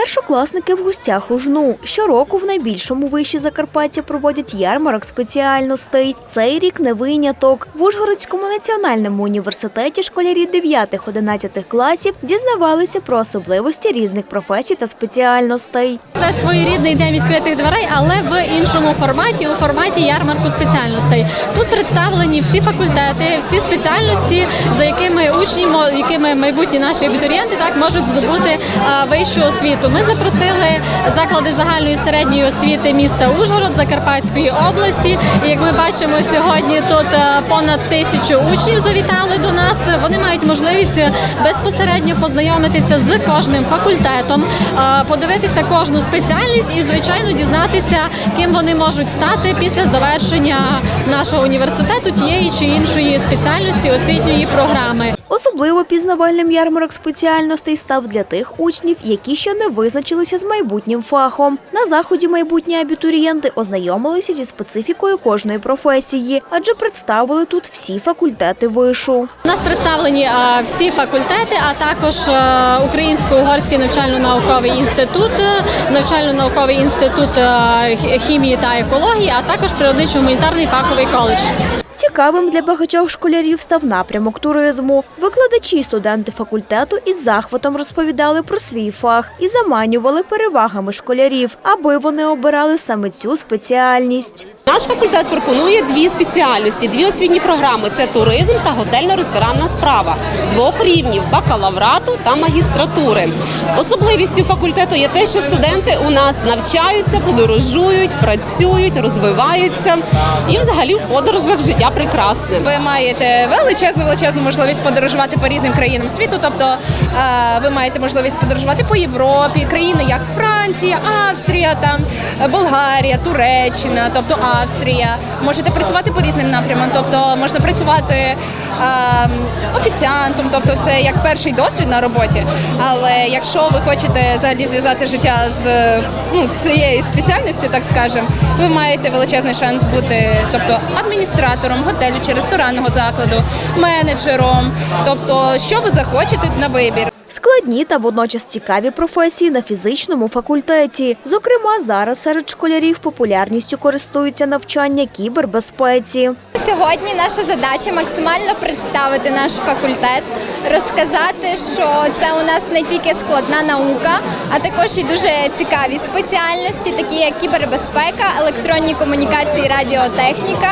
Старшокласники в гостях у жну. Щороку в найбільшому виші Закарпаття проводять ярмарок спеціальностей. Цей рік не виняток. В Ужгородському національному університеті школярі 9-11 класів дізнавалися про особливості різних професій та спеціальностей. Це своєрідний день відкритих дверей, але в іншому форматі, у форматі ярмарку спеціальностей. Тут представлені всі факультети, всі спеціальності, за якими учні, якими майбутні наші абітурієнти так можуть здобути вищу освіту. Ми запросили заклади загальної середньої освіти міста Ужгород Закарпатської області. І як ми бачимо сьогодні, тут е, понад тисячу учнів завітали до нас. Вони мають можливість е, безпосередньо познайомитися з кожним факультетом, е, подивитися кожну спеціальність і, звичайно, дізнатися, ким вони можуть стати після завершення нашого університету тієї чи іншої спеціальності освітньої програми. Особливо пізнавальним ярмарок спеціальностей став для тих учнів, які ще не визначилися з майбутнім фахом. На заході майбутні абітурієнти ознайомилися зі специфікою кожної професії, адже представили тут всі факультети вишу. У нас представлені всі факультети, а також е, Українсько-угорський навчально-науковий інститут, е, навчально-науковий інститут е, хімії та екології, а також природничо-гуманітарний фаховий коледж. Цікавим для багатьох школярів став напрямок туризму. Викладачі і студенти факультету із захватом розповідали про свій фах і заманювали перевагами школярів, аби вони обирали саме цю спеціальність. Наш факультет пропонує дві спеціальності, дві освітні програми: це туризм та готельно-ресторанна справа двох рівнів бакалаврату та магістратури. Особливістю факультету є те, що студенти у нас навчаються, подорожують, працюють, розвиваються і взагалі в подорожах життя прекрасне. Ви маєте величезну величезну можливість подорожувати по різним країнам світу. Тобто е, ви маєте можливість подорожувати по Європі, країни як Франція, Австрія, там Болгарія, Туреччина, тобто Австрія. Можете працювати по різним напрямам. Тобто можна працювати е, офіціантом, тобто це як перший досвід на роботі. Але якщо ви хочете взагалі зв'язати життя з ну, цієї спеціальності, так скажемо, ви маєте величезний шанс бути, тобто адміністратором готелю чи ресторанного закладу, менеджером, тобто що ви захочете на вибір. Складні та водночас цікаві професії на фізичному факультеті. Зокрема, зараз серед школярів популярністю користуються навчання кібербезпеці. Сьогодні наша задача максимально представити наш факультет, розказати, що це у нас не тільки складна наука, а також і дуже цікаві спеціальності, такі як кібербезпека, електронні комунікації, радіотехніка,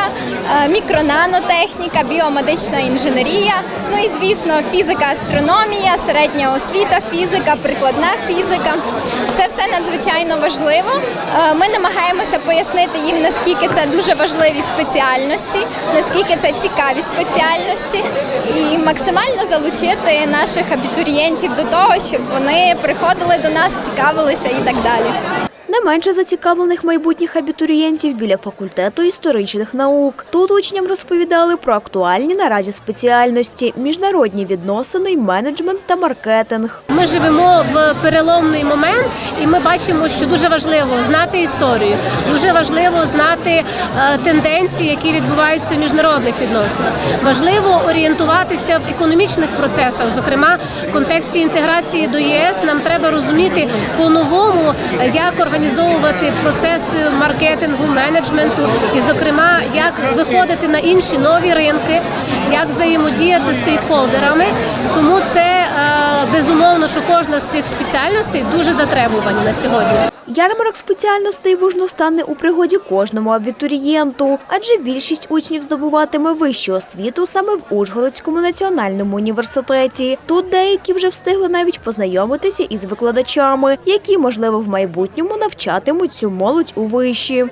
мікронанотехніка, біомедична інженерія. Ну і звісно, фізика, астрономія, середня освіта, фізика, прикладна фізика. Це все надзвичайно важливо. Е, Ми намагаємося пояснити їм, наскільки це дуже важливі спеціальності, наскільки це цікаві спеціальності, і максимально залучити наших абітурієнтів до того, щоб вони приходили до нас, цікавилися і так далі. Не менше зацікавлених майбутніх абітурієнтів біля факультету історичних наук. Тут учням розповідали про актуальні наразі спеціальності, міжнародні відносини, менеджмент та маркетинг. Ми живемо в переломний момент, і ми бачимо, що дуже важливо знати історію, дуже важливо знати е, тенденції, які відбуваються в міжнародних відносинах. Важливо орієнтуватися в економічних процесах, зокрема в контексті інтеграції до ЄС. Нам треба розуміти по-новому, е, як організовувати процес маркетингу, менеджменту, і, зокрема, як виходити на інші нові ринки, як взаємодіяти з стейкхолдерами. Тому це е, безумовно, що кожна з цих спеціальностей дуже затребувані на сьогодні. Ярмарок спеціальностей вужно стане у пригоді кожному абітурієнту, адже більшість учнів здобуватиме вищу освіту саме в Ужгородському національному університеті. Тут деякі вже встигли навіть познайомитися із викладачами, які, можливо, в майбутньому навчатимуть цю молодь у виші.